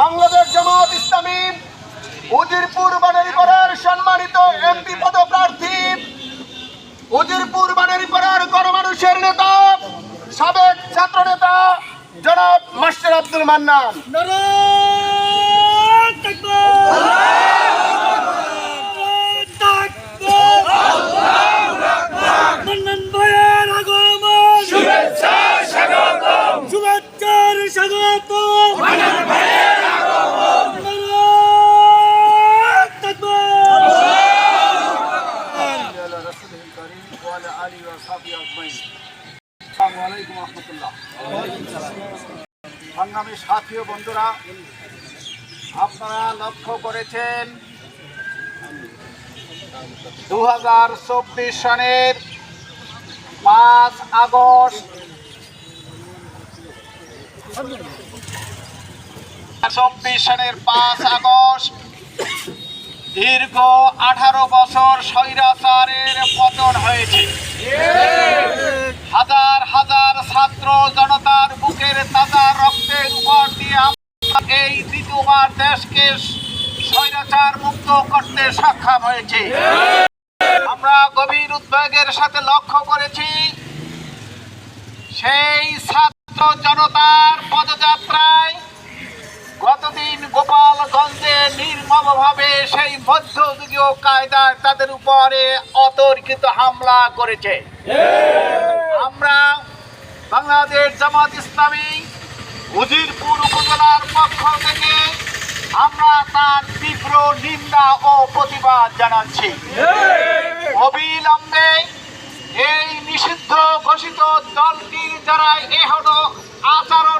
বাংলাদেশ জামাত ইসলামী, উজিরপুর বানারীপাড়ার সম্মানিত এমপি পদপ্রার্থী, উজিরপুর বানারীপাড়ার গণমানুষের নেতা, সাবেক ছাত্র নেতা জনাব মাস্টার আব্দুল মন্নন। সংগ্রামী সাথী বন্ধুরা আপনারা লক্ষ্য করেছেন দু হাজার চব্বিশ সনের পাঁচ আগস্ট চব্বিশ পাঁচ আগস্ট, দীর্ঘ আঠারো বছর স্বৈরাচারের পতন হয়েছে। হাজার হাজার ছাত্র জনতার বুকের তাজা রক্তের উপর দিয়ে এই দ্বিতীয়বার দেশকে স্বৈরাচার মুক্ত করতে সক্ষম হয়েছে। আমরা গভীর উদ্বেগের সাথে লক্ষ্য করেছি, সেই ছাত্র জনতার পদযাত্রায় গতদিন গোপালগঞ্জে নির্মমভাবে সেই মধ্যযুগীয় কায়দায় তাদের উপরে অতর্কিত হামলা করেছে। আমরা বাংলাদেশ জামাত ইসলামী উজিরপুর উপজেলার পক্ষ থেকে আমরা তার তীব্র নিন্দা ও প্রতিবাদ জানাচ্ছি। অবিলম্বে এই ঘোষিত দলটি যারা এখনও আচরণ